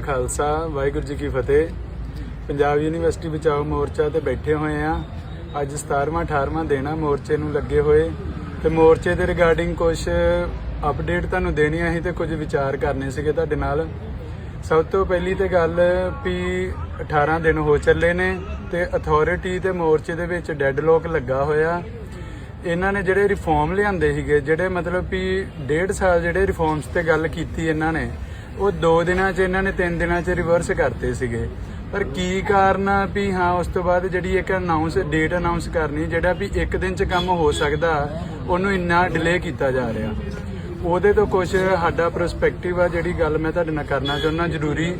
ਖਾਲਸਾ, ਵਾਹਿਗੁਰੂ ਜੀ ਕੀ ਫਤਿਹ। Punjab university ਬਚਾਓ ਮੋਰਚਾ ਤੇ ਬੈਠੇ ਹੋਏ ਆ ਅੱਜ 17ਵਾਂ 18ਵਾਂ ਦਿਨ ਆ ਮੋਰਚੇ ਨੂੰ ਲੱਗੇ ਹੋਏ। ਤੇ ਮੋਰਚੇ ਦੇ ਰਿਗਾਰਡਿੰਗ ਕੁਝ ਅਪਡੇਟ ਤੁਹਾਨੂੰ ਦੇਣੀਆਂ ਸੀ ਤੇ ਕੁਝ ਵਿਚਾਰ ਕਰਨੇ ਸੀਗੇ ਤੁਹਾਡੇ ਨਾਲ। ਸਭ ਤੋਂ ਪਹਿਲੀ ਤੇ ਗੱਲ ਵੀ 18 ਦਿਨ ਹੋ ਚੱਲੇ ਨੇ ਤੇ ਅਥਾਰਟੀ ਤੇ ਮੋਰਚੇ ਦੇ ਵਿੱਚ ਡੈਡਲੋਕ ਲੱਗਾ ਹੋਇਆ। ਇਹਨਾਂ ਨੇ ਜਿਹੜੇ ਰਿਫਾਰਮ ਲਿਆਂਦੇ ਸੀਗੇ, ਜਿਹੜੇ ਮਤਲਬ ਵੀ ਡੇਢ ਸਾਲ ਜਿਹੜੇ ਰਿਫਾਰਮਸ ਤੇ ਗੱਲ ਕੀਤੀ ਇਹਨਾਂ ਨੇ ਉਹ 2 ਦਿਨਾਂ 'ਚ, ਇਹਨਾਂ ਨੇ 3 ਦਿਨਾਂ 'ਚ ਰਿਵਰਸ ਕਰਤੇ ਸੀਗੇ। ਪਰ ਕੀ ਕਾਰਨ ਆ ਵੀ ਹਾਂ, ਉਸ ਤੋਂ ਬਾਅਦ ਜਿਹੜੀ ਇੱਕ ਅਨਾਉਂਸ ਡੇਟ ਅਨਾਉਂਸ ਕਰਨੀ, ਜਿਹੜਾ ਵੀ ਇੱਕ ਦਿਨ 'ਚ ਕੰਮ ਹੋ ਸਕਦਾ, ਉਹਨੂੰ ਇੰਨਾ ਡਿਲੇ ਕੀਤਾ ਜਾ ਰਿਹਾ। ਉਹਦੇ ਤੋਂ ਕੁਝ ਸਾਡਾ ਪਰਸਪੈਕਟਿਵ ਆ, ਜਿਹੜੀ ਗੱਲ ਮੈਂ ਤੁਹਾਡੇ ਨਾਲ ਕਰਨਾ ਚਾਹੁੰਦਾ, ਜ਼ਰੂਰੀ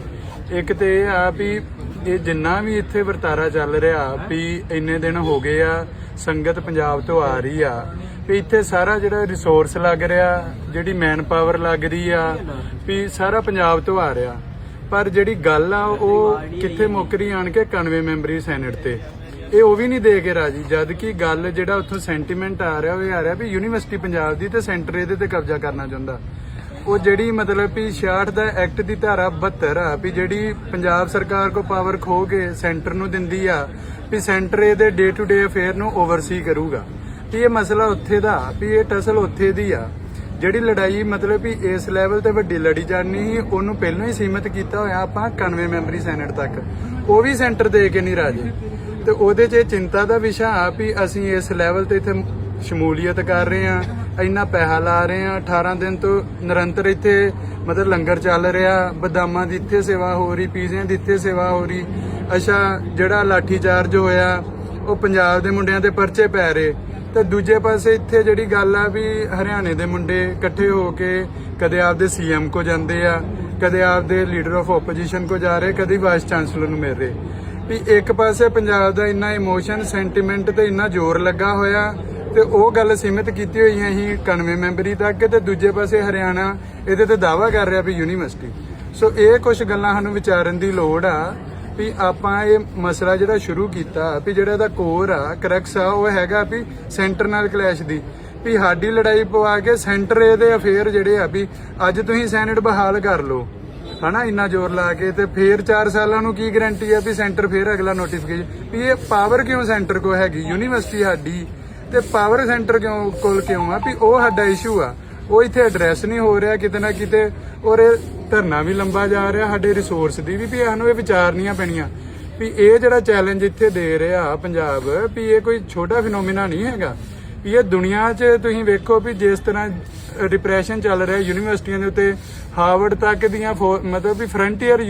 ਇੱਕ ਤੇ ਇਹ ਆ ਵੀ ਇਹ ਜਿੰਨਾ ਵੀ ਇੱਥੇ ਵਰਤਾਰਾ ਚੱਲ ਰਿਹਾ ਵੀ ਇੰਨੇ ਦਿਨ ਹੋ ਗਏ ਆ, ਸੰਗਤ ਪੰਜਾਬ ਤੋਂ ਆ ਰਹੀ ਆ, ਵੀ ਇੱਥੇ ਸਾਰਾ ਜਿਹੜਾ ਰਿਸੋਰਸ ਲੱਗ ਰਿਹਾ, ਜਿਹੜੀ ਮੈਨ ਪਾਵਰ ਲੱਗ ਰਹੀ ਆ, ਵੀ ਸਾਰਾ ਪੰਜਾਬ ਤੋਂ ਆ ਰਿਹਾ। ਪਰ ਜਿਹੜੀ ਗੱਲ ਆ, ਉਹ ਕਿੱਥੇ ਮੁੱਕ ਰਹੀ ਆਣ ਕੇ 91 ਮੈਂਬਰੀ ਸੈਨੇਟ ਤੇ। ਇਹ ਉਹ ਵੀ ਨਹੀਂ ਦੇ ਕੇ ਰਾਜੀ, ਜਦ ਕਿ ਗੱਲ ਜਿਹੜਾ ਉੱਥੋਂ ਸੈਂਟੀਮੈਂਟ ਆ ਰਿਹਾ, ਉਹ ਇਹ ਆ ਰਿਹਾ ਵੀ ਯੂਨੀਵਰਸਿਟੀ ਪੰਜਾਬ ਦੀ ਤੇ ਸੈਂਟਰ ਇਹਦੇ ਤੇ ਕਬਜ਼ਾ ਕਰਨਾ ਚਾਹੁੰਦਾ। ਉਹ ਜਿਹੜੀ ਮਤਲਬ ਵੀ 66 ਦਾ ਐਕਟ ਦੀ ਧਾਰਾ 72 ਆ, ਵੀ ਜਿਹੜੀ ਪੰਜਾਬ ਸਰਕਾਰ ਕੋ ਪਾਵਰ ਖੋ ਕੇ ਸੈਂਟਰ ਨੂੰ ਦਿੰਦੀ ਆ, ਵੀ ਸੈਂਟਰ ਇਹਦੇ ਡੇ ਟੂ ਡੇ ਅਫੇਅਰ ਨੂੰ ਓਵਰਸੀ ਕਰੂਗਾ। ਵੀ ਇਹ ਮਸਲਾ ਉੱਥੇ ਦਾ, ਵੀ ਇਹ ਟਸਲ ਉੱਥੇ ਦੀ ਆ। ਜਿਹੜੀ ਲੜਾਈ ਮਤਲਬ ਵੀ ਇਸ ਲੈਵਲ ਤੇ ਵੱਡੀ ਲੜੀ ਜਾਣੀ ਸੀ, ਉਹਨੂੰ ਪਹਿਲਾਂ ਹੀ ਸੀਮਿਤ ਕੀਤਾ ਹੋਇਆ ਆਪਾਂ 91 ਮੈਂਬਰੀ ਸੈਨੇਟ ਤੱਕ। ਉਹ ਵੀ ਸੈਂਟਰ ਦੇ ਕੇ ਨਹੀਂ ਰਾਜੀ। ਤੇ ਉਹਦੇ 'ਚ ਇਹ ਚਿੰਤਾ ਦਾ ਵਿਸ਼ਾ ਆ ਵੀ ਅਸੀਂ ਇਸ ਲੈਵਲ ਤੇ ਇੱਥੇ ਸ਼ਮੂਲੀਅਤ ਕਰ ਰਹੇ ਆ ਇੰਨਾ ਪੈਸਾ ਲਾ ਰਹੇ ਆ 18 ਦਿਨ ਤੋਂ ਨਿਰੰਤਰ ਇੱਥੇ ਮਤਲਬ ਲੰਗਰ ਚੱਲ ਰਿਹਾ, ਬਦਾਮਾਂ ਦੀ ਇੱਥੇ ਸੇਵਾ ਹੋ ਰਹੀ, ਪੀਜ਼ਿਆਂ ਦੀ ਇੱਥੇ ਸੇਵਾ ਹੋ ਰਹੀ। ਅੱਛਾ, ਜਿਹੜਾ ਲਾਠੀ ਚਾਰਜ ਹੋਇਆ, ਉਹ ਪੰਜਾਬ ਦੇ ਮੁੰਡਿਆਂ ਤੇ ਪਰਚੇ ਪੈ ਰਹੇ। ਤੇ ਦੂਜੇ ਪਾਸੇ ਇੱਥੇ ਜਿਹੜੀ ਗੱਲ ਆ ਵੀ ਹਰਿਆਣੇ ਦੇ ਮੁੰਡੇ ਇਕੱਠੇ ਹੋ ਕੇ ਕਦੇ ਆਪਦੇ ਸੀਐਮ ਕੋ ਜਾਂਦੇ ਆ, ਕਦੇ ਆਪਦੇ ਲੀਡਰ ਆਫ ਆਪੋਜੀਸ਼ਨ ਕੋ ਜਾ ਰਹੇ, ਕਦੇ ਵਾਈਸ ਚਾਂਸਲਰ ਨੂੰ ਮਿਲ ਰਹੇ। ਵੀ ਇੱਕ ਪਾਸੇ ਪੰਜਾਬ ਦਾ ਇੰਨਾ ਇਮੋਸ਼ਨ, ਸੈਂਟੀਮੈਂਟ ਤੇ ਇੰਨਾ ਜ਼ੋਰ ਲੱਗਾ ਹੋਇਆ ਤੇ ਉਹ ਗੱਲ ਸੀਮਿਤ ਕੀਤੀ ਹੋਈ ਹੈ ਅਸੀਂ 91 ਮੈਂਬਰੀ ਤੱਕ ਤੇ ਦੂਜੇ ਪਾਸੇ ਹਰਿਆਣਾ ਇਹਦੇ ਤੇ ਦਾਵਾ ਕਰ ਰਿਹਾ ਵੀ ਯੂਨੀਵਰਸਿਟੀ। ਸੋ ਇਹ ਕੁਝ ਗੱਲਾਂ ਸਾਨੂੰ ਵਿਚਾਰਨ ਦੀ ਲੋੜ ਆ ਵੀ ਆਪਾਂ ਇਹ ਮਸਲਾ ਜਿਹੜਾ ਸ਼ੁਰੂ ਕੀਤਾ, ਵੀ ਜਿਹੜਾ ਇਹਦਾ ਕੋਰ ਆ ਕਰੈਕਸ ਆ, ਉਹ ਹੈਗਾ ਵੀ ਸੈਂਟਰ ਨਾਲ ਕਲੈਸ਼ ਦੀ। ਵੀ ਸਾਡੀ ਲੜਾਈ ਪਵਾ ਕੇ ਸੈਂਟਰ ਇਹਦੇ ਅਫੇਅਰ ਜਿਹੜੇ ਆ ਵੀ ਅੱਜ ਤੁਸੀਂ ਸੈਨੇਟ ਬਹਾਲ ਕਰ ਲਓ। ਹਨਾ, ਇੰਨਾ ਜ਼ੋਰ ਲਾ ਕੇ ਤੇ ਫੇਰ 4 ਸਾਲਾਂ ਨੂੰ ਕੀ ਗਾਰੰਟੀ ਆ ਵੀ ਸੈਂਟਰ ਫੇਰ ਅਗਲਾ ਨੋਟੀਫਿਕੇਸ਼ਨ ਵੀ ਇਹ ਪਾਵਰ ਕਿਉਂ ਸੈਂਟਰ ਕੋ ਹੈਗੀ? ਯੂਨੀਵਰਸਿਟੀ ਸਾਡੀ ਤੇ ਪਾਵਰ ਸੈਂਟਰ ਕਿਉਂ ਕੋਲ ਕਿਉਂ ਆ? ਵੀ ਉਹ ਸਾਡਾ ਇਸ਼ੂ ਆ। ਉਹ ਇੱਥੇ ਐਡਰੈਸ ਨਹੀਂ ਹੋ ਰਿਹਾ ਕਿਤੇ ਨਾ ਕਿਤੇ। ਔਰ ਇਹ ਧਰਨਾ ਵੀ ਲੰਬਾ ਜਾ ਰਿਹਾ ਸਾਡੇ ਰਿਸੋਰਸ ਦੀ ਵੀ ਵੀ ਸਾਨੂੰ ਇਹ ਵਿਚਾਰਨੀਆਂ ਪੈਣੀਆਂ। ਵੀ ਇਹ ਜਿਹੜਾ ਚੈਲੰਜ ਇੱਥੇ ਦੇ ਰਿਹਾ ਪੰਜਾਬ, ਵੀ ਇਹ ਕੋਈ ਛੋਟਾ ਫਿਨੋਮੀਨਾ ਨਹੀਂ ਹੈਗਾ। ਵੀ ਇਹ ਦੁਨੀਆ 'ਚ ਤੁਸੀਂ ਵੇਖੋ ਵੀ ਜਿਸ ਤਰ੍ਹਾਂ ਡਿਪਰੈਸ਼ਨ ਚੱਲ ਰਿਹਾ, ਯੂਨੀਵਰਸਿਟੀਆਂ ਦੇ ਉੱਤੇ ਹਾਰਵਰਡ ਤੱਕ ਦੀਆਂ ਫੋ- ਮਤਲਬ ਵੀ ਫਰੰਟੀਅਰ